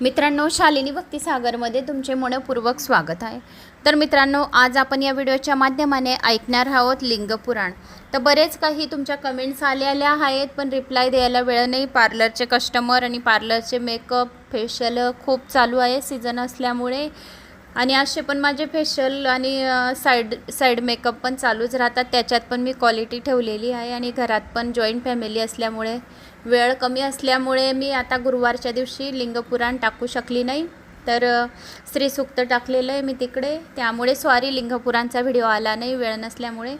मित्रांनो शालिनी भक्तिसागरमध्ये तुमचे मनपूर्वक स्वागत आहे. तर मित्रांनो आज आपण या व्हिडिओच्या माध्यमाने ऐकणार आहोत लिंगपुराण. तर बरेच काही तुमच्या कमेंट्स आलेल्या आहेत पण रिप्लाय द्यायला वेळ नाही. पार्लरचे कस्टमर आणि पार्लरचे मेकअप फेशियल खूप चालू आहे सीझन असल्यामुळे. आणि असे पण माझे फेशियल आणि साईड साईड मेकअप पण चालूच राहतात. त्याच्यात पण मी क्वालिटी ठेवलेली आहे आणि घरात पण जॉईंट फॅमिली असल्यामुळे. वेळ कमी असल्यामुळे मी आता गुरुवारच्या दिवशी लिंगपुराण टाकू शकली नाही. तर अ, श्रीसूक्त टाकलेलं आहे मी तिकडे. त्यामुळे सॉरी लिंगपुराणचा व्हिडिओ आला नाही वेळ नसल्यामुळे.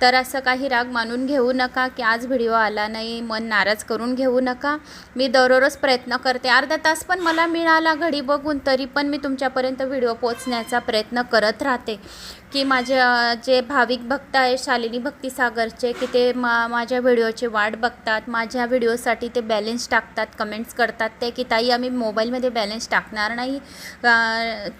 तर असं काही राग मानून घेऊ नका की आज व्हिडिओ आला नाही मन नाराज करून घेऊ नका. मी दररोज प्रयत्न करते. अर्धा तास पण मला मिळाला घडी बघून तरी पण मी तुमच्यापर्यंत व्हिडिओ पोचण्याचा प्रयत्न करत राहते. की माझे जे भाविक भक्त आहे शालिनी भक्तिसागरचे की ते मा माझ्या व्हिडिओची वाट बघतात माझ्या व्हिडिओसाठी ते बॅलेन्स टाकतात कमेंट्स करतात. ते की ताई आम्ही मोबाईलमध्ये बॅलेन्स टाकणार नाही.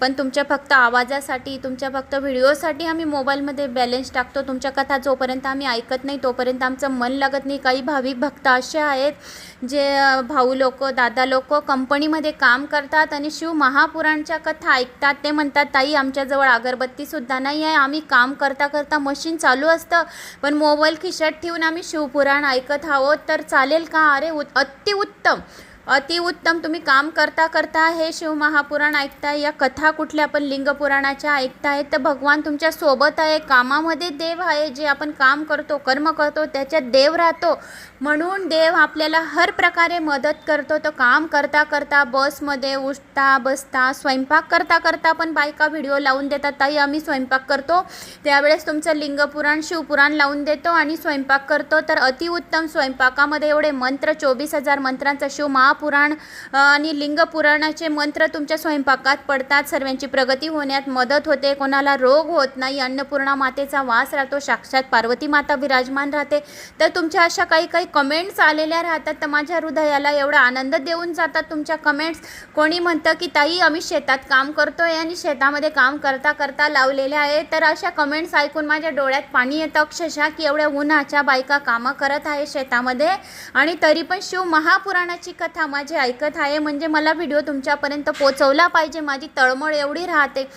पण तुमच्या फक्त आवाजासाठी तुमच्या फक्त व्हिडिओसाठी आम्ही मोबाईलमध्ये बॅलेन्स टाकतो. तुमच्या कथा जोपर्यंत आम्ही ऐकत नाही तोपर्यंत आमचं मन लागत नाही. काही भाविक भक्त असे आहेत जे भाऊ लोक दादा लोक कंपनीमध्ये काम करतात आणि शिव महापुराणच्या कथा ऐकतात. ते म्हणतात ताई आमच्याजवळ अगरबत्तीसुद्धा नाही आहे. आम्ही काम करता करता मशीन चालू असतं पण मोबाईल खिशात ठेवून आम्ही शिवपुराण ऐकत आहोत. तर चालेल का? अरे उत अतिउत्तम. अतिउत्तम. तुम्ही काम करता करता हे शिवमहापुराण ऐकताय. या कथा कुठल्या पण लिंगपुराणाच्या ऐकताय तर भगवान तुमच्यासोबत आहे. कामामध्ये देव आहे. जे आपण काम करतो कर्म करतो त्याच्यात देव राहतो. म्हणून देव आपल्याला हर प्रकारे मदत करतो. तर काम करता करता बसमध्ये उठता बसता स्वयंपाक करता करता पण बायका व्हिडिओ लावून देतात. ताई आम्ही स्वयंपाक करतो. त्यावेळेस तुमचं लिंगपुराण शिवपुराण लावून देतो आणि स्वयंपाक करतो. तर अतिउत्तम स्वयंपाकामध्ये एवढे मंत्र चोवीस हजार मंत्रांचा शिव महापुराण आणि लिंगपुराणाचे मंत्र तुमच्या स्वयंपाकात पडतात. सर्वांची प्रगती होण्यात मदत होते. कोणाला रोग होत नाही अन्नपूर्णा मातेचा वास राहतो. साक्षात पार्वती माता विराजमान राहते. तर तुमच्या अशा काही काही कमेंट्स आलेल्या राहतात. तर माझ्या हृदयाला एवढा आनंद देऊन जातात तुमच्या कमेंट्स कोणी म्हणतं की ताई आम्ही शेतात काम करतोय आणि शेतामध्ये काम करता करता लावलेले आहे. तर अशा कमेंट्स ऐकून माझ्या डोळ्यात पाणी येतं. अक्षरशः की एवढ्या उन्हाच्या बायका कामं करत आहे शेतामध्ये. आणि तरी पण शिव महापुराणाची कथा माझी ऐकत आहे म्हणजे मला व्हिडिओ तुमच्यापर्यंत पोचवला पाहिजे. माझी तळमळ एवढी राहते.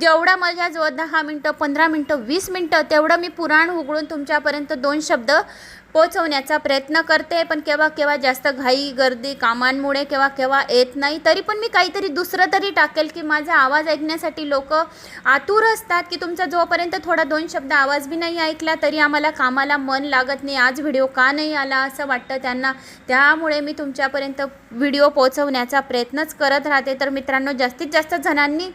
जेवढा माझ्याजवळ दहा मिनटं पंधरा मिनटं वीस मिनटं तेवढं मी पुराण उघडून तुमच्यापर्यंत दोन शब्द पोचवण्याचा प्रयत्न करते पण केव्हा केव्हा जास्त घाई गर्दी कामांमुळे केव्हा केव्हा येत नाही तरी पण मी काहीतरी दुसरं तरी टाकेल की माझा आवाज ऐकण्यासाठी लोक आतुर असतात की तुमचा जोपर्यंत थोडा दोन शब्द आवाज बी नाही ऐकला तरी आम्हाला कामाला मन लागत नाही आज व्हिडिओ का नाही आला असं वाटतं त्यांना. त्यामुळे मी तुमच्यापर्यंत व्हिडिओ पोचवण्याचा प्रयत्नच करत राहते. तर मित्रांनो जास्तीत जास्त जणांनी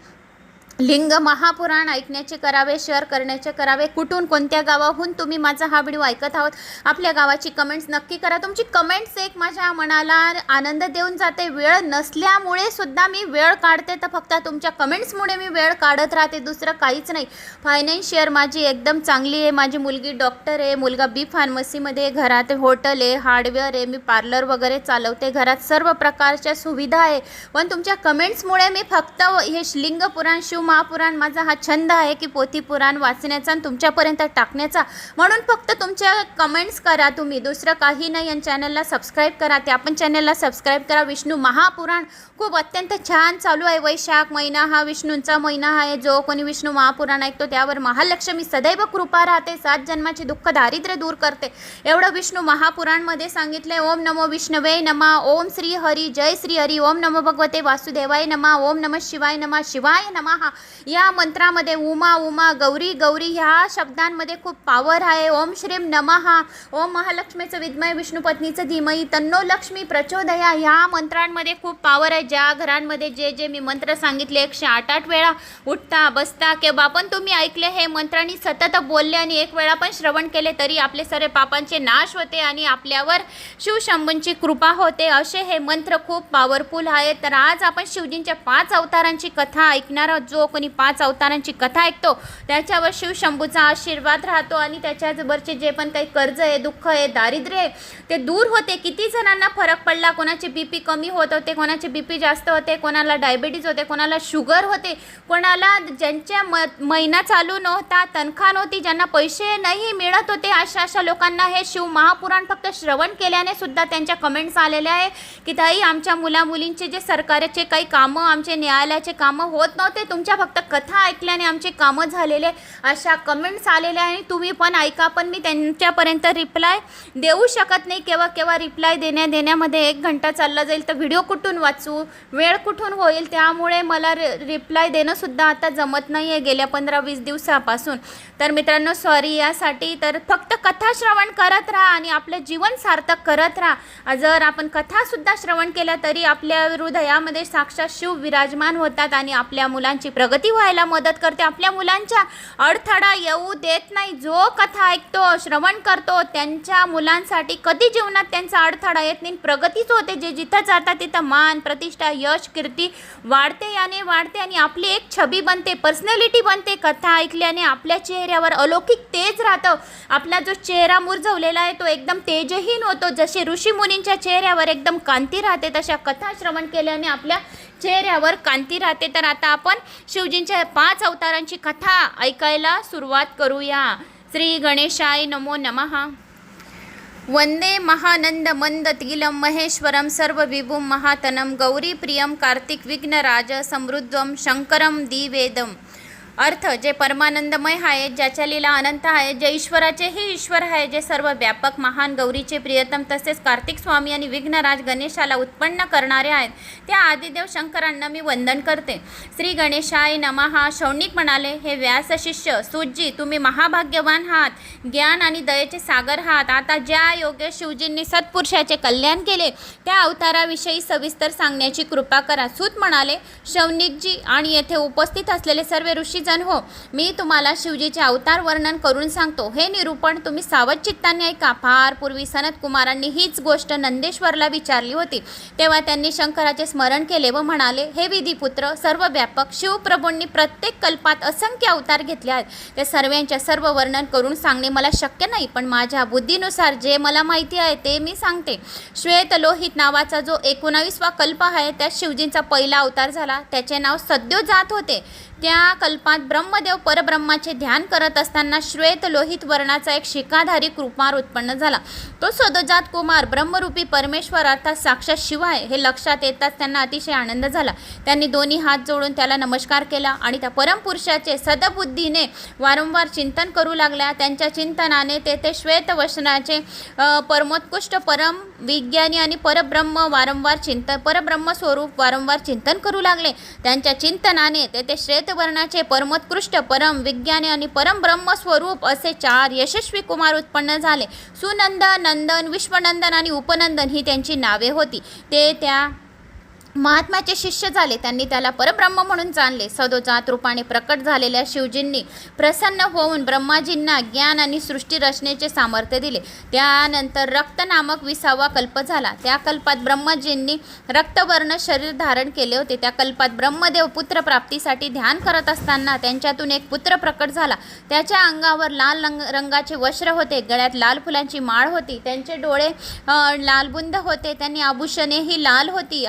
लिंग महापुराण ऐकण्याचे करावे शेअर करण्याचे करावे. कुठून कोणत्या गावाहून तुम्ही माझा हा व्हिडिओ ऐकत आहोत? आपल्या गावाची कमेंट्स नक्की करा. तुमची कमेंट्स एक माझ्या मनाला आनंद देऊन जाते. वेळ नसल्यामुळे सुद्धा मी वेळ काढते. तर फक्त तुमच्या कमेंट्समुळे मी वेळ काढत राहते. दुसरं काहीच नाही. फायनान्शियर माझी एकदम चांगली आहे. माझी मुलगी डॉक्टर आहे. मुलगा बी फार्मसीमध्ये घरात हॉटेल आहे. हार्डवेअर आहे. मी पार्लर वगैरे चालवते. घरात सर्व प्रकारच्या सुविधा आहे. पण तुमच्या कमेंट्समुळे मी फक्त हे लिंग पुराण शिव महापुराण माझा हा छंद आहे की पोथी पुराण वाचण्याचा आणि तुमच्यापर्यंत टाकण्याचा. म्हणून फक्त तुमच्या कमेंट्स करा तुम्ही. दुसरं काही नाही आणि चॅनलला सबस्क्राईब करा. त्या पण चॅनलला सबस्क्राईब करा. विष्णू महापुराण खूप अत्यंत छान चालू आहे वैशाख महिना. हा विष्णूंचा महिना आहे. जो कोणी विष्णू महापुराण ऐकतो त्यावर महालक्ष्मी सदैव कृपा राहते. सात जन्माचे दुःख दारिद्र्य दूर करते. एवढं विष्णू महापुराणमध्ये सांगितले ओम नमो विष्णवे नमा. ओम श्री हरी. जय श्री हरी. ओम नमो भगवते वासुदेवाय नमा. ओम नमः शिवाय नमा. शिवाय नमः. या मंत्रामध्ये उमा उमा गौरी गौरी ह्या शब्दांमध्ये खूप पावर आहे. ओम श्रीम नमः. ओम महालक्ष्मीचं विद्मय विष्णू पत्नीचं धीमयी तन्नो लक्ष्मी प्रचोदया. ह्या मंत्रांमध्ये खूप पावर आहे. ज्या घरांमध्ये जे जे मी मंत्र सांगितले एकशे आठ आठ वेळा उठता बसता किंवा पण तुम्ही ऐकले हे मंत्रांनी सतत बोलले आणि एक वेळा पण श्रवण केले तरी आपले सर्व पापांचे नाश होते आणि आपल्यावर शिवशंभूंची कृपा होते. असे हे मंत्र खूप पॉवरफुल आहे तर आज आपण शिवजींच्या पाच अवतारांची कथा ऐकणार आहोत. जो कोणी पाच अवतारांची कथा ऐकतो त्याच्यावर शिवशंभूचा आशीर्वाद राहतो आणि त्याच्यावरचे जे पण काही कर्ज आहे दुःख आहे दारिद्र्य आहे ते दूर होते. किती जणांना फरक पडला? कोणाचे बी पी कमी होत होते कोणाचे बी पी जास्त होते कोणाला डायबिटीज होते कोणाला शुगर होते कोणाला ज्यांच्या म महिना चालू नव्हता तनखा नव्हती ज्यांना पैसे नाही मिळत होते अशा अशा लोकांना हे शिव महापुराण फक्त श्रवण केल्याने सुद्धा त्यांच्या कमेंट्स आलेल्या आहे की ताई आमच्या मुला मुलींचे जे सरकारचे काही कामं आमचे न्यायालयाचे कामं होत नव्हते तुमच्या फक्त कथा ऐकल्याने आमचे कामं झालेले. अशा कमेंट्स आलेल्या आहे आणि तुम्ही पण ऐका पण मी त्यांच्यापर्यंत रिप्लाय देऊ शकत नाही. केव्हा केव्हा रिप्लाय देण्या देण्यामध्ये एक घंटा चालला जाईल. तर व्हिडिओ कुठून वाचू? वेळ कुठून होईल त्यामुळे मला रि रिप्लाय देणंसुद्धा आता जमत नाही आहे गेल्या पंधरा वीस दिवसापासून. तर मित्रांनो सॉरी यासाठी तर फक्त कथा श्रवण करत राहा आणि आपलं जीवन सार्थक करत राहा. जर आपण कथासुद्धा श्रवण केल्या तरी आपल्या हृदयामध्ये साक्षात शिव विराजमान होतात आणि आपल्या मुलांची प्रगती व्हायला मदत करते. आपल्या मुलांच्या अडथळा येऊ देत नाही. जो कथा ऐकतो श्रवण करतो त्यांच्या मुलांसाठी कधी जीवनात त्यांचा अडथळा येत नाही. प्रगतीच होते जे जिथं जातात तिथं मान प्रतिष्ठा यश कीर्ती वाढते याने वाढते आणि आपली एक छबी बनते पर्सनॅलिटी बनते. कथा ऐकल्याने आपल्या चेहऱ्यावर अलौकिक तेज राहतं. आपला जो चेहरा मुरझवलेला आहे तो एकदम तेजहीन होतो. जसे ऋषीमुनींच्या चेहऱ्यावर एकदम कांती राहते तशा कथा श्रवण केल्याने आपल्या चेहऱ्यावर कांती राहते. तर आता आपण शिवजींच्या पाच अवतारांची कथा ऐकायला सुरुवात करूया. श्री गणेशाय नमो नमः. वंदे महानंद मंद तिलम महेश्वरम सर्व विभुम महातनम गौरीप्रियम कार्तिक विघ्नराज समृद्धम शंकरम दिवेदम। अर्थ जे परमानंदमय आहेत ज्याच्या लीला अनंत आहेत जे ईश्वराचेही ईश्वर आहे जे सर्व व्यापक महान गौरीचे प्रियतम तसेच कार्तिक स्वामी आणि विघ्नराज गणेशाला उत्पन्न करणारे आहेत त्या आदिदेव शंकरांना मी वंदन करते. श्री गणेशाय नमहा शौनिक म्हणाले हे व्यास शिष्य सूजी तुम्ही महाभाग्यवान आहात. ज्ञान आणि दयेचे सागर आहात. आता ज्या योग्य शिवजींनी सत्पुरुषाचे कल्याण केले त्या अवताराविषयी सविस्तर सांगण्याची कृपा करा. सूत म्हणाले शौनिकजी आणि येथे उपस्थित असलेले सर्व ऋषी जण हो मी तुम्हाला शिवजीचे अवतार वर्णन करून सांगतो. हे निरूपण तुम्ही सावध चित्ताने ऐका. फार पूर्वी सनत कुमारांनी हीच गोष्ट नंदेश्वरला विचारली होती. तेव्हा त्यांनी शंकराचे स्मरण केले व म्हणाले हे विधीपुत्र सर्व व्यापक शिवप्रभूंनी प्रत्येक कल्पात असंख्य अवतार घेतले आहेत. त्या सर्वांच्या सर्व वर्णन करून सांगणे मला शक्य नाही पण माझ्या बुद्धीनुसार जे मला माहिती आहे ते मी सांगते. श्वेत लोहित नावाचा जो एकोणावीसवा कल्प आहे त्यात शिवजींचा पहिला अवतार झाला. त्याचे नाव सद्योजात होते. त्या कल्पात ब्रह्मदेव परब्रह्माचे ध्यान करत असताना श्वेत लोहित वर्णाचा एक शिकाधारी कुमार उत्पन्न झाला. तो सदोजात कुमार ब्रह्मरूपी परमेश्वर अर्थात साक्षात शिवाय हे लक्षात येताच त्यांना अतिशय आनंद झाला. त्यांनी दोन्ही हात जोडून त्याला नमस्कार केला आणि त्या परमपुरुषाचे सदबुद्धीने वारंवार चिंतन करू लागल्या. त्यांच्या चिंतनाने तेथे श्वेतवसनाचे अ, परमोत्कृष्ट परम विज्ञानी आणि परब्रह्म वारंवार चिंतन परब्रह्म स्वरूप वारंवार चिंतन करू लागले. त्यांच्या चिंतनाने तेथे वर्णाचे परमोत्कृष्ट परम विज्ञानी आणि परम ब्रह्मस्वरूप असे चार यशस्वी कुमार उत्पन्न झाले. सुनंदन नंदन विश्वनंदन आणि उपनंदन ही त्यांची नावे होती. ते त्या महात्म्याचे शिष्य झाले. त्यांनी त्याला परब्रह्म म्हणून जाणले. सदोजात रूपाने प्रकट झालेल्या शिवजींनी प्रसन्न होऊन ब्रह्माजींना ज्ञान आणि सृष्टी रचनेचे सामर्थ्य दिले. त्यानंतर रक्त नामक विसावा कल्प झाला. त्या कल्पात ब्रह्मजींनी रक्तवर्ण शरीर धारण केले होते. त्या कल्पात ब्रह्मदेव पुत्र प्राप्तीसाठी ध्यान करत असताना त्यांच्यातून एक पुत्र प्रकट झाला. त्याच्या अंगावर लाल रंग रंगाचे वस्त्र होते. गळ्यात लाल फुलांची माळ होती. त्यांचे डोळे लालबुंद होते. त्यांनी आभूषणे ही लाल होती.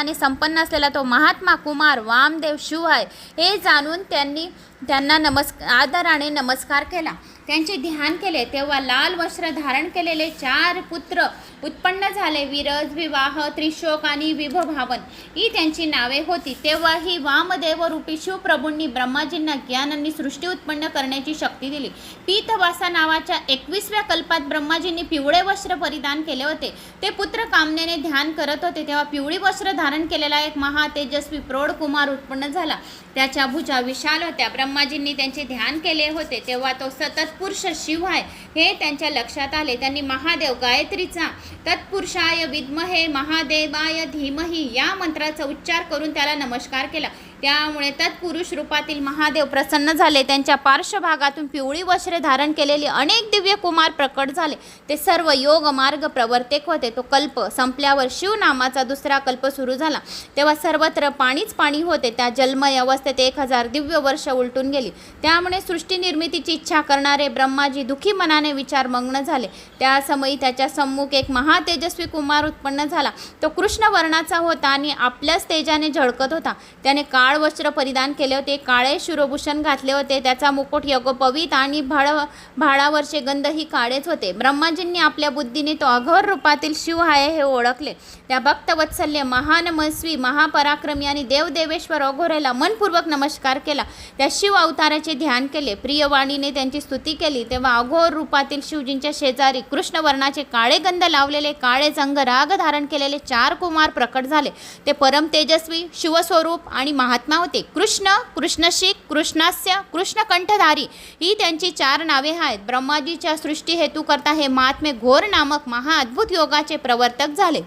आणि संपन्न असलेला तो महात्मा कुमार वामदेव शिव आहे हे जाणून त्यांनी त्यांना नमस्कार आदराने नमस्कार केला. त्यांचे ध्यान केले तेव्हा लाल वस्त्र धारण केलेले चार पुत्र उत्पन्न झाले विरज विवाह त्रिशोक आणि विभभावन ही त्यांची नावे होती. तेव्हा ही वामदेव रूपी शिवप्रभूंनी ब्रह्माजींना ज्ञान आणि सृष्टी उत्पन्न करण्याची शक्ती दिली. पीतवासा नावाच्या एकवीसव्या कल्पात ब्रह्माजींनी पिवळे वस्त्र परिधान केले होते. ते पुत्र कामनेने ध्यान करत होते. तेव्हा पिवळी वस्त्र धारण केलेला एक महातेजस्वी प्रौढ कुमार उत्पन्न झाला. त्याच्या भुजा विशाल होत्या. ब्रह्माजींनी त्यांचे ध्यान केले होते तेव्हा तो सतत पुरुष शिव आहे हे त्यांच्या लक्षात आले. त्यांनी महादेव गायत्रीचा तत्पुरुषाय विद्महे महादेवाय धीमही या मंत्राचा उच्चार करून त्याला नमस्कार केला. त्यामुळे तत्पुरुष रूपातील महादेव प्रसन्न झाले. त्यांच्या पार्श्वभागातून पिवळी वस्त्रे धारण केलेली अनेक दिव्य कुमार प्रकट झाले. ते सर्व योग मार्ग प्रवर्तक होते. तो कल्प संपल्यावर शिवनामाचा दुसरा कल्प सुरू झाला. तेव्हा सर्वत्र पाणीच पाणी होते. त्या जन्मय अवस्थेत एक हजार दिव्य वर्ष उलटून गेली. त्यामुळे सृष्टी निर्मितीची इच्छा करणारे ब्रह्माजी दुखी मनाने विचार मग्न झाले. त्या समयी त्याच्या सम्मुख एक महातेजस्वी कुमार उत्पन्न झाला. तो कृष्ण वर्णाचा होता आणि आपल्याच तेजाने झळकत होता. त्याने काळ वस्त्र परिधान केले होते. काळे शुरभूषण घातले होते. त्याचा मुकुट यगोपवित आणि भाड भाडावरचे गंध ही काळेच होते. ब्रह्माजींनी आपल्या बुद्धीने तो अघोर रूपातील शिव आहे हे ओळखले. त्या भक्तवत्सल्य महान महानमस्वी महापराक्रमी आणि देवदेवेश्वर अघोरेला मनपूर्वक नमस्कार केला. त्या शिव अवताराचे ध्यान केले. प्रियवाणीने त्यांची स्तुती केली. तेव्हा अघोर रूपातील शिवजींच्या शेजारी कृष्णवर्णाचे काळे गंध लावलेले काळे जंग राग धारण केलेले चार कुमार प्रकट झाले. ते परम तेजस्वी शिवस्वरूप आणि महा महात्मा होते. कृष्ण कृष्णशिक कृष्णास्य कृष्णकंठधारी ही त्यांची चार नावे आहेत. ब्रह्माजीच्या सृष्टी हेतू करता हे महात्मे घोर नामक महाअद्भुत योगाचे प्रवर्तक झाले.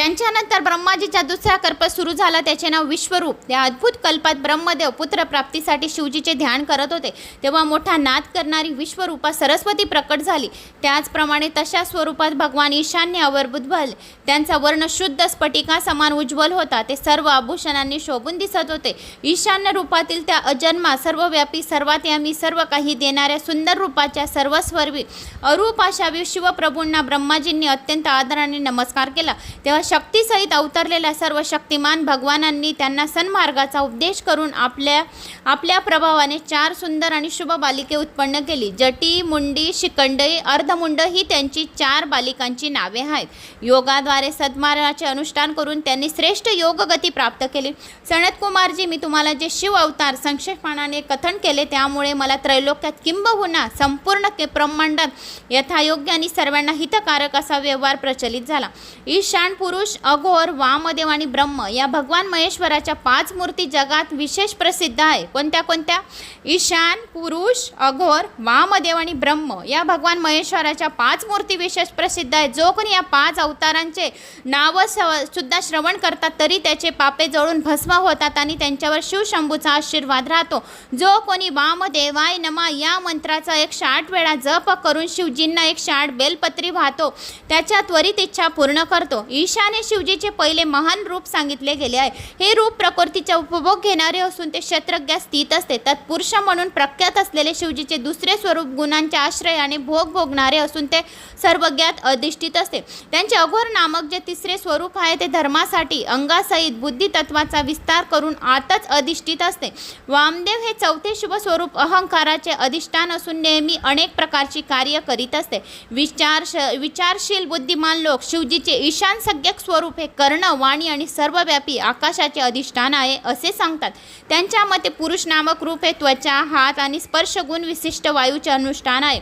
त्यांच्यानंतर ब्रह्माजीचा दुसरा कल्प सुरू झाला. त्याचे नाव विश्वरूप. या अद्भुत कल्पात ब्रह्मदेव पुत्र प्राप्तीसाठी शिवजीचे ध्यान करत होते. तेव्हा मोठा नाद करणारी विश्वरूपा सरस्वती प्रकट झाली. त्याचप्रमाणे तशा स्वरूपात भगवान ईशान्य अवरभूत झाले त्यांचा वर्ण शुद्ध स्फटिका समान उज्ज्वल होता. ते सर्व आभूषणांनी शोभून दिसत होते. ईशान्य रूपातील त्या अजन्मा सर्वव्यापी सर्वात यामी सर्व काही देणाऱ्या सुंदर रूपाच्या सर्वस्वरवी अरूप अशा शिवप्रभूंना ब्रह्माजींनी अत्यंत आदराने नमस्कार केला. तेव्हा शक्तीसहित अवतरलेल्या सर्व शक्तिमान भगवानांनी त्यांना सन्मार्गाचा उपदेश करून आपल्या आपल्या प्रभावाने चार सुंदर आणि शुभ बालिके उत्पन्न केली. जटी मुंडी शिकंडई अर्धमुंड ही त्यांची चार बालिकांची नावे आहेत. योगाद्वारे सद्मार्गाचे अनुष्ठान करून त्यांनी श्रेष्ठ योगगती प्राप्त केली. सनतकुमारजी मी तुम्हाला जे शिव अवतार संक्षेपणाने कथन केले त्यामुळे मला त्रैलोक्यात किंबहुना संपूर्ण के ब्रह्मांडात यथायोग्य आणि सर्वांना हितकारक असा व्यवहार प्रचलित झाला. ईशानपूर पुरुष अघोर वामदेव आणि ब्रह्म या भगवान महेश्वराच्या पाच मूर्ती जगात विशेष प्रसिद्ध आहे. कोणत्या कोणत्या? ईशान पुरुष अघोर वामदेव आणि ब्रह्म या भगवान महेश्वराच्या पाच मूर्ती विशेष प्रसिद्ध आहेत. जो कोणी या पाच अवतारांचे नाव सुद्धा श्रवण करतात तरी त्याचे पापे जळून भस्म होतात आणि त्यांच्यावर शिवशंभूचा आशीर्वाद राहतो. जो कोणी वामदेवाय नमा या मंत्राचा एकशे आठ वेळा जप करून शिवजींना एकशे आठ बेलपत्री वाहतो त्याच्या त्वरित इच्छा पूर्ण करतो. ईशाने शिवजीचे पहिले महान रूप सांगितले गेले आहे. हे रूप प्रकृतीचा उपभोग घेणारे असून ते शत्रज्ञात स्थित असते. तत्पुरुष म्हणून प्रख्यात असलेले शिवजीचे दुसरे स्वरूप गुणांच्या आश्रयाने भोग भोगणारे असून ते सर्वज्ञात अधिष्ठित असते. त्यांचे अघोर नामक जे तिसरे स्वरूप आहे ते धर्मासाठी अंगासहित बुद्धितत्वाचा विस्तार करून आतच अधिष्ठित असते. वामदेव हे चौथे शुभ स्वरूप अहंकाराचे अधिष्ठान असून नेहमी अनेक प्रकारची कार्य करीत असते. विचार विचारशील बुद्धिमान लोक शिवजीचे ईशान सज्ञक स्वरूप हे कर्ण वाणी आणि सर्वव्यापी आकाशाचे अधिष्ठान आहे असे सांगतात. त्यांच्या मते पुरुष नामक रूप हे त्वचा हात आणि स्पर्श गुण विशिष्ट वायूचे अनुष्ठान आहे.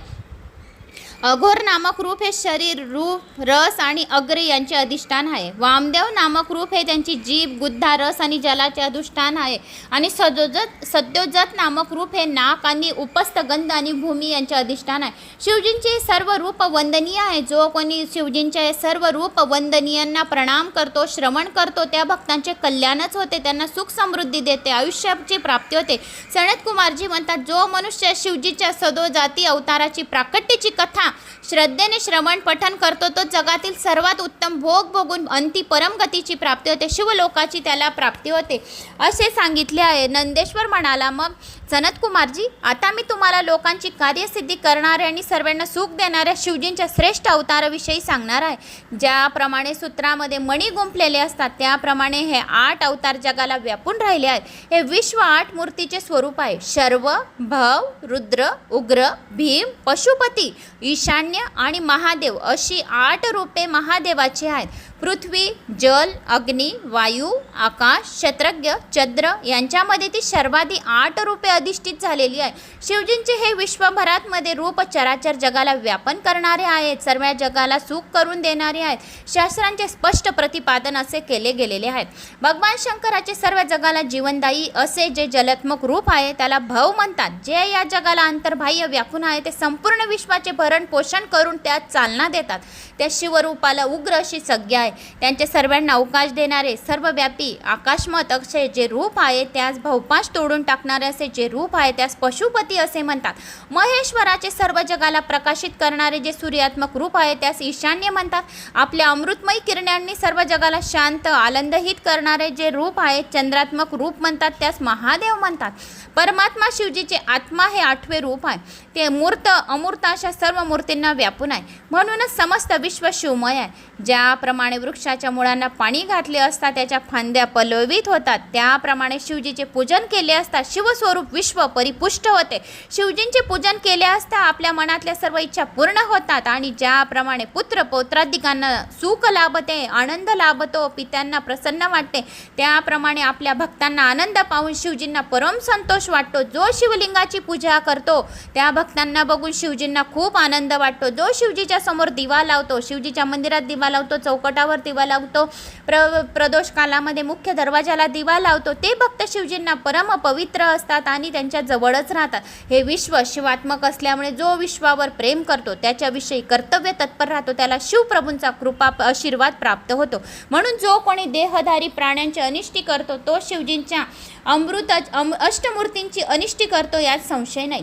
अघोर नामक रूप हे शरीर रूप रस आणि अग्रे यांचे अधिष्ठान आहे. वामदेव नामक रूप हे त्यांची जीभ गुद्धा रस आणि जलाचे अधिष्ठान आहे. आणि सदोजत सद्योजत नामक रूप हे नाक आणि उपस्थ गंध आणि भूमी यांचे अधिष्ठान आहे. शिवजींचे सर्व रूप वंदनीय आहे. जो कोणी शिवजींचे सर्व रूप वंदनीयांना प्रणाम करतो श्रवण करतो त्या भक्तांचे कल्याणच होते. त्यांना सुख समृद्धी देते आयुष्याची प्राप्ती होते. सनत कुमारजी म्हणतात जो मनुष्य शिवजीच्या सदोजाती अवताराची प्राकट्याची कथा श्रद्धेने श्रवण पठन करतो तो जगातील सर्वात उत्तम भोग भोगून अंती परमगतीची प्राप्ती होते. शिवलोकाची त्याला प्राप्ती होते. असे सांगितले आहे. नंदेश्वर म्हणाला मग सनतकुमारजी आता मी तुम्हाला लोकांची कार्यसिद्धी करणाऱ्या आणि सर्वांना सुख देणाऱ्या शिवजींच्या श्रेष्ठ अवताराविषयी सांगणार आहे. ज्याप्रमाणे सूत्रामध्ये मणी गुंफलेले असतात त्याप्रमाणे हे आठ अवतार जगाला व्यापून राहिले आहेत. हे विश्व आठ मूर्तीचे स्वरूप आहे. शर्व भव रुद्र उग्र भीम पशुपती ईशान्य आणि महादेव अशी आठ रूपे महादेवाची आहेत. पृथ्वी जल अग्नी वायू आकाश शत्रज्ञ चंद्र यांच्यामध्ये ती सर्वाधिक आठ रूपे अधिष्ठित झालेली आहे. शिवजींचे हे विश्वभरातमध्ये रूप चराचर जगाला व्यापन करणारे आहेत. सर्व जगाला सुख करून देणारे आहेत. शास्त्रांचे स्पष्ट प्रतिपादन असे केले गेलेले आहेत. भगवान शंकराचे सर्व जगाला जीवनदायी असे जे जलात्मक रूप आहे त्याला भव म्हणतात. जे या जगाला अंतर्बाह्य व्यापून आहे ते संपूर्ण विश्वाचे भरण पोषण करून त्यात चालना देतात. त्या शिवरूपाला उग्र अशी संज्ञा आहे. आहे. त्यांचे सर्वांना अवकाश देणारे सर्वव्यापी आकाशमत अक्षय जे रूप आहे त्यास भवपाश तोडून टाकणारे असे जे रूप आहे त्यास पशुपती असे म्हणतात. महेश्वराचे सर्व जगाला प्रकाशित करणारे जे सूर्यात्मक रूप आहे त्यास ईशान्य म्हणतात. आपल्या अमृतमयी किरणांनी सर्व जगाला शांत आनंदहित करणारे जे रूप आहे चंद्रात्मक रूप म्हणतात त्यास महादेव म्हणतात. परमात्मा शिवजीचे आत्मा हे आठवे रूप आहे. ते मूर्त अमूर्त अशा सर्व मूर्तींना व्यापून आहे. म्हणूनच समस्त विश्व शिवमय आहे. ज्याप्रमाणे वृक्षाच्या मुळांना पाणी घातले असता त्याच्या फांद्या पलवित होतात. त्याप्रमाणे शिवजीचे पूजन केले असता शिवस्वरूप विश्व परिपुष्ट होते. शिवजींचे पूजन केले असता आपल्या मनातल्या सर्व इच्छा पूर्ण होतात आणि ज्याप्रमाणे पुत्र पौत्राधिकांना सुख लाभते आनंद लाभतो पित्यांना प्रसन्न वाटते त्याप्रमाणे आपल्या भक्तांना आनंद पाहून शिवजींना परम संतोष वाटतो. जो शिवलिंगाची पूजा करतो त्या भक्तांना बघून शिवजींना खूप आनंद वाटतो. जो शिवजीच्या समोर दिवा लावतो शिवजीच्या मंदिरात दिवा लावतो चौकटावर दिवा लावतो प्र प्रदोष कालामध्ये मुख्य दरवाजाला दिवा लावतो ते भक्त शिवजींना परम पवित्र असतात आणि त्यांच्या जवळच राहतात. हे विश्व शिवात्मक असल्यामुळे जो विश्वावर प्रेम करतो त्याच्याविषयी कर्तव्य तत्पर राहतो त्याला शिवप्रभूंचा कृपा आशीर्वाद प्राप्त होतो. म्हणून जो कोणी देहधारी प्राण्यांची अनिष्टी करतो तो शिवजींच्या अमृत अम अष्टमूर्तींची अनिष्टी करतो यात संशय नाही.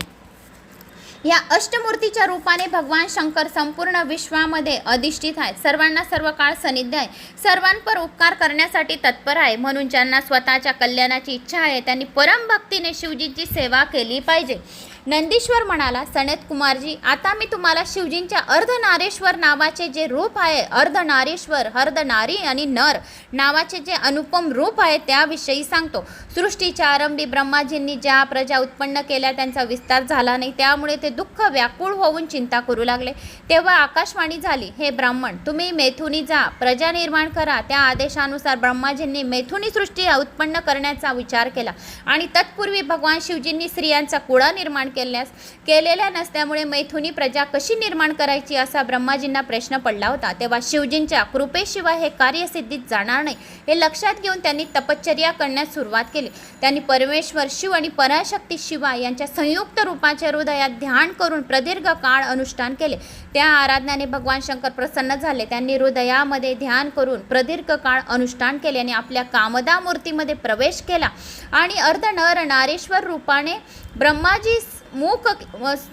या अष्टमूर्तीच्या रूपाने भगवान शंकर संपूर्ण विश्वामध्ये अधिष्ठित आहेत. सर्वांना सर्व काळ सनिध्य आहे. सर्वांपर उपकार करण्यासाठी तत्पर आहे. म्हणून ज्यांना स्वतःच्या कल्याणाची इच्छा आहे त्यांनी परम भक्तीने शिवजींची सेवा केली पाहिजे. नंदीश्वर म्हणाला सनत कुमारजी आता मी तुम्हाला शिवजींच्या अर्धनारेश्वर नावाचे जे रूप आहे अर्धनारेश्वर अर्धनारी आणि नर नावाचे जे अनुपम रूप आहे त्याविषयी सांगतो. सृष्टीच्या आरंभी ब्रह्माजींनी ज्या प्रजा उत्पन्न केल्या त्यांचा विस्तार झाला नाही त्यामुळे ते दुःख व्याकुळ होऊन चिंता करू लागले. तेव्हा आकाशवाणी झाली हे ब्राह्मण तुम्ही मेथुनी जा प्रजा निर्माण करा. त्या आदेशानुसार ब्रह्माजींनी मेथुनी सृष्टी उत्पन्न करण्याचा विचार केला आणि तत्पूर्वी भगवान शिवजींनी स्त्रियांचा कुळा निर्माण केल्यास केलेल्या नसल्यामुळे मैथुनी प्रजा कशी निर्माण करायची असा ब्रह्माजींना प्रश्न पडला होता. तेव्हा शिवजींच्या कृपेशिवाय हे कार्यसिद्धीत जाणार नाही हे लक्षात घेऊन त्यांनी तपश्चर्या करण्यास सुरुवात केली. त्यांनी परमेश्वर शिव आणि पराशक्ती शिवा यांच्या संयुक्त रूपाच्या हृदयात ध्यान करून प्रदीर्घ काळ अनुष्ठान केले. त्या आराधनाने भगवान शंकर प्रसन्न झाले. त्यांनी हृदयामध्ये ध्यान करून प्रदीर्घ काळ अनुष्ठान केले आणि आपल्या कामदा मूर्तीमध्ये प्रवेश केला. आणि अर्धनर नारेश्वर रूपाने ब्रह्माजी मुख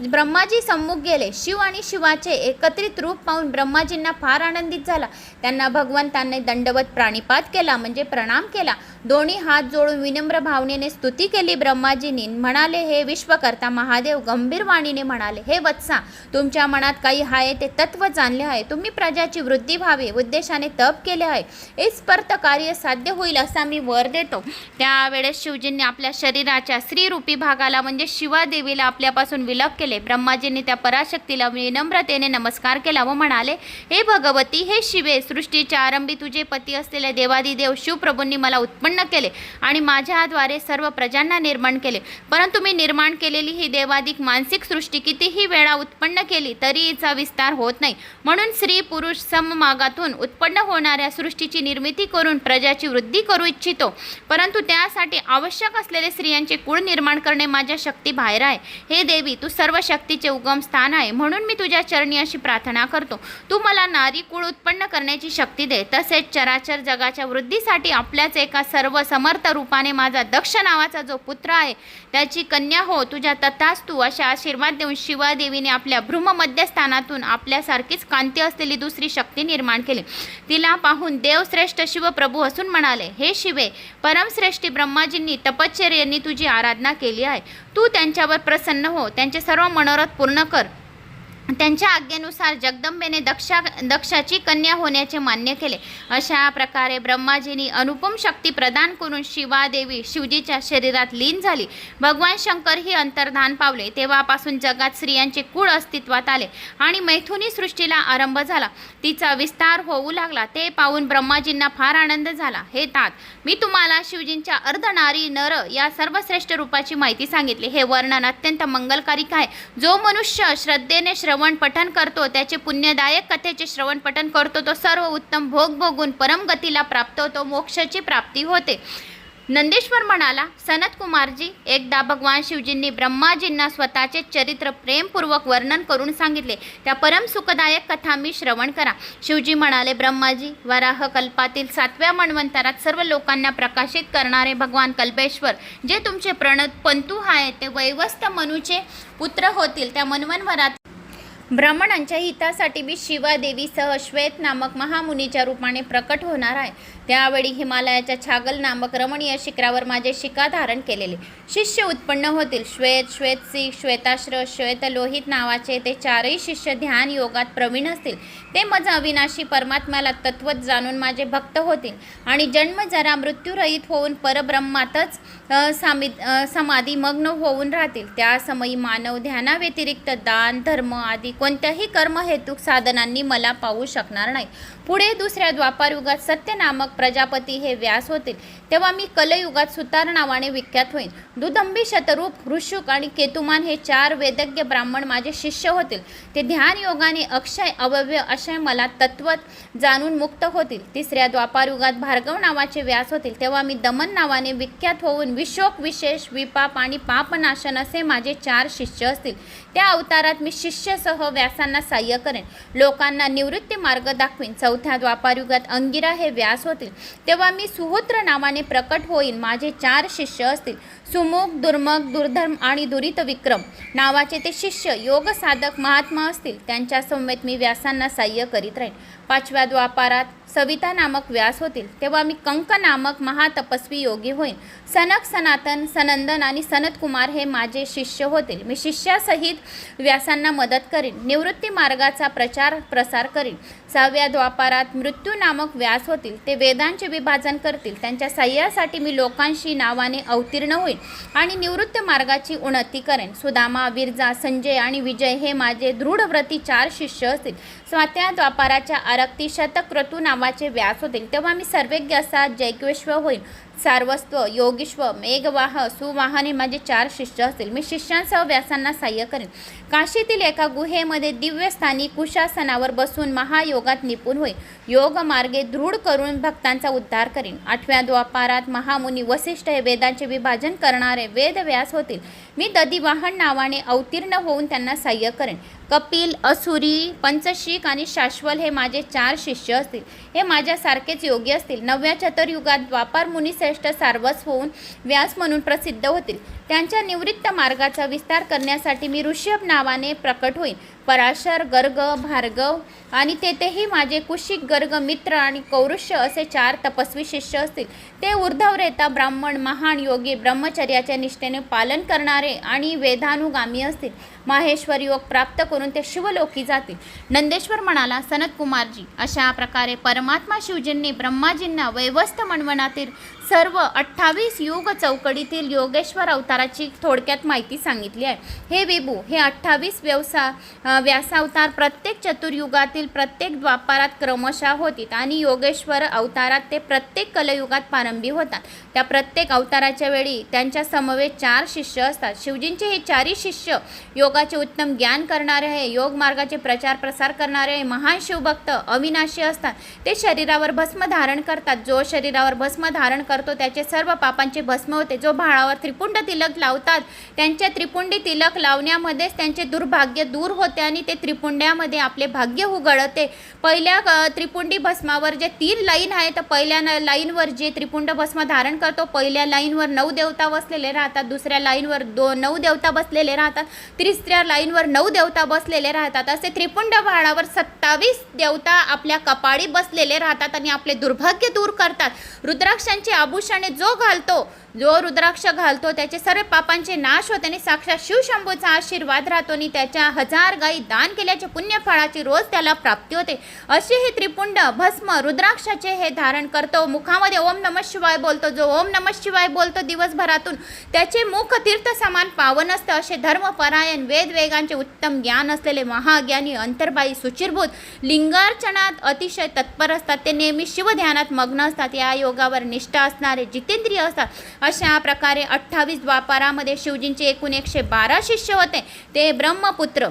ब्रह्माजी सम्मुख गेले. शिव आणि शिवाचे एकत्रित रूप पाहून ब्रह्माजींना फार आनंदित झाला. त्यांना भगवंतांनी दंडवत प्राणिपात केला म्हणजे प्रणाम केला. दोन्ही हात जोडून विनम्र भावनेने स्तुती केली. ब्रह्माजींनी म्हणाले हे विश्वकर्ता महादेव गंभीर वाणीने म्हणाले हे वत्सा तुमच्या मनात काही आहे ते तत्व जाणले आहे. तुम्ही प्रजाची वृद्धी व्हावी उद्देशाने तप केले आहे. इस्पर्त कार्य साध्य होईल असा मी वर देतो. त्यावेळेस शिवजींनी आपल्या शरीराच्या स्त्रीरूपी भागाला म्हणजे शिवादेवीला आपल्यापासून विलग केले. ब्रह्माजींनी त्या पराशक्तीला विनम्रतेने नमस्कार केला व म्हणाले हे भगवती हे शिवे सृष्टीच्या आरंभी तुझे पती असलेले देवादिदेव शिवप्रभूंनी मला उत्पन्न केले आणि माझ्याद्वारे सर्व प्रजांना निर्माण केले. परंतु मी निर्माण केलेली ही देवादिक मानसिक सृष्टी कितीही वेळा उत्पन्न केली तरी हिचा विस्तार होत नाही. म्हणून स्त्री पुरुष सममागातून उत्पन्न होणाऱ्या सृष्टीची निर्मिती करून प्रजाची वृद्धी करू इच्छितो. परंतु त्यासाठी आवश्यक असलेले स्त्रियांचे कुळ निर्माण करणे माझ्या शक्ती बाहेर आहे. हे देवी तू सर्व शक्तीचे उगम स्थान आहे. म्हणून मी तुझ्या चरणी अशी प्रार्थना करतो. तू मला नारी कुळ उत्पन्न करण्याची शक्ती दे. तसेच चराचर जगाच्या वृद्धीसाठी आपल्याच एका सर्व समर्थ रूपाने माझा दक्ष नावाचा जो पुत्र आहे त्याची कन्या हो. तुझ्या तथाच तू अशा आशीर्वाद देऊन शिवादेवीने आपल्या भ्रूमध्यस्थानातून आपल्यासारखीच कांती असलेली दुसरी शक्ती निर्माण केली. तिला पाहून देवश्रेष्ठ शिवप्रभू असून म्हणाले हे शिवे परमश्रेष्ठी ब्रह्माजींनी तपश्चर्यांनी तुझी आराधना केली आहे. तू त्यांच्यावर प्रसन्न हो. त्यांचे सर्व मनोरथ पूर्ण कर. त्यांच्या आज्ञेनुसार जगदंबेने दक्षा दक्षाची कन्या होण्याचे मान्य केले. अशा प्रकारे ब्रह्माजींनी अनुपम शक्ती प्रदान करून शिवादेवी शिवजीच्या शरीरात लीन झाली. भगवान शंकर ही अंतर्धान पावले. तेव्हापासून जगात स्त्रियांचे कुळ अस्तित्वात आले आणि मैथुनी सृष्टीला आरंभ झाला. तिचा विस्तार होऊ लागला. ते पाहून ब्रह्माजींना फार आनंद झाला. हे तात मी तुम्हाला शिवजींच्या अर्धनारी नर या सर्वश्रेष्ठ रूपाची माहिती सांगितली. हे वर्णन अत्यंत मंगलकारिक आहे. जो मनुष्य श्रद्धेने श्रवण पठन करतो त्याचे पुण्यदायक कथेचे श्रवण पठन करतो तो सर्व उत्तम भोग भोगून परमगतीला प्राप्त होतो मोक्षाची प्राप्ती होते. नंदेश्वर म्हणाला सनत कुमारजी एकदा भगवान शिवजींनी ब्रह्माजींना स्वतःचे चरित्र प्रेमपूर्वक वर्णन करून सांगितले. त्या परम सुखदायक कथा मी श्रवण करा. शिवजी म्हणाले ब्रह्माजी वराह कल्पातील सातव्या मन्वंतरात सर्व लोकांना प्रकाशित करणारे भगवान कल्पेश्वर जे तुमचे प्रणत पंतू आहेत ते वैवस्त मनूचे पुत्र होतील. त्या मन्वंतरात ब्राह्मणांच्या हितासाठी मी शिवादेवीसह श्वेत नामक महामुनीच्या रूपाने प्रकट होणार आहे. त्यावेळी हिमालयाच्या छागल नामक रमणीय शिखरावर माझे शिका धारण केलेले. शिष्य उत्पन्न होतील. श्वेत श्वेतसी श्वेताश्र श्वेतलोहित नावाचे ते चारही शिष्य ध्यान योगात प्रवीण असतील. ते मज अविनाशी परमात्म्याला तत्वत जाणून माझे भक्त होतील. आणि जन्म जरा मृत्यूरहित होऊन परब्रह्मातच सामी समाधी मग्न होऊन राहतील. त्या समयी मानव ध्यानाव्यतिरिक्त दान धर्म आदी कोणत्याही कर्महेतुक साधनांनी मला पाहू शकणार नाही. पुढे दुसऱ्या द्वापारयुगात सत्य नामक प्रजापती हे व्यास होतील. तेव्हा मी कलयुगात सुतार नावाने विख्यात होईन. दुदंबी शतरूप ऋषुक आणि केतुमान हे चार वेदज्ञ ब्राह्मण माझे शिष्य होतील. ते ध्यान योगाने अक्षय अवयव्य अक्षय मला तत्वत जाणून मुक्त होतील. तिसऱ्या द्वापारयुगात भार्गव नावाचे व्यास होतील. तेव्हा मी दमन नावाने विख्यात होऊन विशोक विशेष विपाप आणि पापनाशन असे माझे चार शिष्य असतील. त्या अवतारात मी शिष्यसह व्यासांना साह्य करेन. लोकांना निवृत्ती मार्ग दाखवीन. चौथ्या द्वापारयुगात अंगिरा हे व्यास होतील. तेव्हा मी सुहोत्र नावाने प्रकट होईन. माझे चार शिष्य असतील. सुमुख दुर्मग दुर्धर्म आणि दुरित विक्रम. नावाचे ते शिष्य योग साधक महात्मा असतील. त्यांच्या समवेत मी व्यासांना साह्य करीत राहीन. पाचव्या द्वापारात सविता नामक व्यास होतील. तेव्हा मी कंक नामक महातपस्वी योगी होईन. सनक सनातन सनंदन आणि सनतकुमार हे माझे शिष्य होतील. मी शिष्यासहित व्यासांना मदत करीन. निवृत्ती मार्गाचा प्रचार प्रसार करीन. सहाव्या द्वापारात मृत्यू नामक व्यास होतील. ते वेदांचे विभाजन करतील. त्यांच्या सह्यासाठी मी लोकांशी नावाने अवतीर्ण होईन आणि निवृत्त मार्गाची उन्नती करेन. सुदामा विरजा संजय आणि विजय हे माझे दृढव्रती चार शिष्य असतील. स्वात्या द्वापाराच्या आरक्ती शतक्रतू नावाचे व्यास होतील तेव्हा मी सर्वज्ञ असा जैक्वेश्व होईल सार्वस्व योगीश्व मेघवाह सुवाहने माझे चार शिष्य असतील. मी शिष्यांसह व्यासांना सहाय्य करेन. काशीतील एका गुहेमध्ये दिव्यस्थानी कुशासनावर बसून महायोगात निपुण होईल योग मार्गे दृढ करून भक्तांचा उद्धार करीन. आठव्या द्वापारात महामुनी वसिष्ठ हे वेदांचे विभाजन करणारे वेदव्यास होतील. मी ददिवाहन नावाने अवतीर्ण होऊन त्यांना सहाय्य करेन. कपिल असुरी पंचशिक आणि शाश्वल हे माझे चार शिष्य असतील. हे माझ्यासारखेच योगी असतील. नवव्या चतुर्युगात द्वापार श्रेष्ठ सार्वस होऊन व्यास म्हणून प्रसिद्ध होतील. त्यांच्या निवृत्त मार्गाचा विस्तार करण्यासाठी मी ऋषभ नावाने प्रकट होईन. पराशर गर्ग भार्गव आणि तेथेही माझे कुशिक गर्ग मित्र आणि कौरुष्य असे चार तपस्वी शिष्य असतील. ते उर्धवरेता ब्राह्मण महान योगी ब्रह्मचर्याच्या निष्ठेने पालन करणारे आणि वेधानुगामी असतील. माहेश्वर योग प्राप्त करून ते शिवलोकी जातील. नंदेश्वर म्हणाला सनत कुमारजी अशा प्रकारे परमात्मा शिवजींनी ब्रह्माजींना वैवस्त मनवनातील सर्व अठ्ठावीस युग चौकडीतील योगेश्वर अवताराची थोडक्यात माहिती सांगितली आहे. हे विभू हे अठ्ठावीस व्यवसा व्यासावतार प्रत्येक चतुर्युगातील प्रत्येक द्वापारात क्रमशः होतील आणि योगेश्वर अवतारात ते प्रत्येक कलयुगात प्रारंभी होतात. त्या प्रत्येक अवताराच्या वेळी त्यांच्या समवेत चार शिष्य असतात. शिवजींचे हे चारही शिष्य योगाचे उत्तम ज्ञान करणारे आहे योग मार्गाचे प्रचार प्रसार करणारे आहे महान शिवभक्त अविनाशी असतात. ते शरीरावर भस्म धारण करतात. जो शरीरावर भस्म धारण करतो त्याचे सर्व पापांचे भस्म होते. जो भाळावर त्रिपुंड तिलक लावतात त्यांच्या त्रिपुंडी तिलक लावण्यामध्येच त्यांचे दुर्भाग्य दूर होते आणि ते त्रिपुंड्यामध्ये आपले भाग्य उघडते. पहिल्या त्रिपुंडी भस्मावर जे तीन लाईन आहे तर पहिल्या न- लाईनवर जे त्रिपुंड भस्म धारण करतो पहिल्या लाईनवर नऊ देवता बसलेले राहतात दुसऱ्या लाईनवर दो नऊ देवता बसलेले राहतात तिसऱ्या लाईनवर नऊ देवता बसलेले राहतात. असे त्रिपुंड भाळावर सत्तावीस देवता आपल्या कपाळी बसलेले राहतात आणि आपले दुर्भाग्य दूर करतात. रुद्राक्षांची आभूषणे जो घालतो जो रुद्राक्ष घालतो त्याचे सर्व पापांचे नाश होते आणि साक्षात शिवशंभूचा आशीर्वाद राहतो आणि त्याच्या हजार गायी दान केल्याच्या पुण्यफळाची रोज त्याला प्राप्ती होते. असे हे त्रिपुंड भस्म रुद्राक्षाचे हे धारण करतो. मुखामध्ये ओम नम शिवाय बोलतो. जो ओम नम शिवाय बोलतो दिवसभरातून त्याचे मुख तीर्थ समान पावन असतं. असे धर्मपरायण वेद वेगांचे उत्तम ज्ञान असलेले महाज्ञानी अंतर्बाई सुचिरभूत लिंगार्चनात अतिशय तत्पर असतात. ते नेहमी शिवध्यानात मग्न असतात. या योगावर निष्ठा असणारे जितेंद्रिय असतात. अशा प्रकारे अठ्ठावीस द्वापारामध्ये शिवजींचे एकूण एकशे बारा शिष्य होते. ते ब्रह्मपुत्र.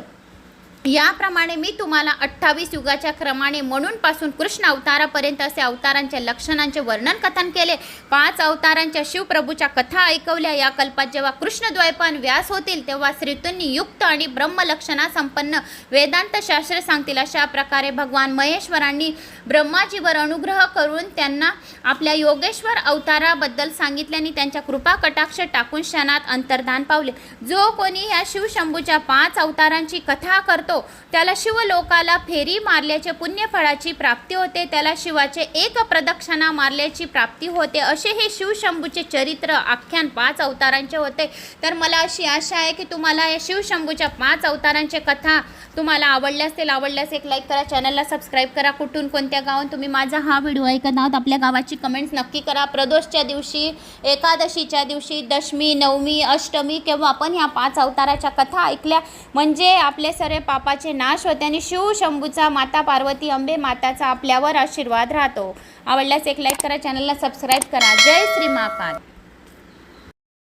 याप्रमाणे मी तुम्हाला अठ्ठावीस युगाच्या क्रमाने म्हणून पासून कृष्ण अवतारापर्यंत असे अवतारांच्या लक्षणांचे वर्णन कथन केले. पाच अवतारांच्या शिवप्रभूच्या कथा ऐकवल्या. या कल्पात जेव्हा कृष्णद्वैपान व्यास होतील तेव्हा श्रीतूंनी युक्त आणि ब्रह्मलक्षणा संपन्न. वेदांत शास्त्र सांगतील अशा प्रकारे भगवान महेश्वरांनी ब्रह्माजीवर अनुग्रह करून त्यांना आपल्या योगेश्वर अवताराबद्दल सांगितल्याने त्यांच्या कृपा कटाक्ष टाकून क्षणात अंतर्धान पावले. जो कोणी या शिवशंभूच्या पाच अवतारांची कथा करतो त्याला शिवलोकाला फेरी मारल्याचे पुण्यफळाची प्राप्ती होते. त्याला शिवाचे एक प्रदक्षिणा मारल्याची प्राप्ती होते. असे हे शिवशंभूचे चरित्र आख्यान पाच अवतारांचे होते. तर मला अशी आशा आहे की तुम्हाला या शिवशंभूच्या पाच अवतारांचे कथा तुम्हाला आवडल्या असतील आवडल्यास एक लाईक करा चॅनलला सबस्क्राईब करा. कुठून कोणत्या गावात तुम्ही माझा हा व्हिडिओ ऐकत आहात आपल्या गावाची कमेंट्स नक्की करा. प्रदोषच्या दिवशी एकादशीच्या दिवशी दशमी नवमी अष्टमी केव्हा आपण ह्या पाच अवताराच्या कथा ऐकल्या. म्हणजे आपले सर्व पापाचे नाश होते आणि शिव शंभूचा माता पार्वती अंबे माताचा आपल्यावर आशीर्वाद राहतो. आवडल्यास एक लाईक करा चॅनलला सबस्क्राईब करा. जय श्री महाकाल.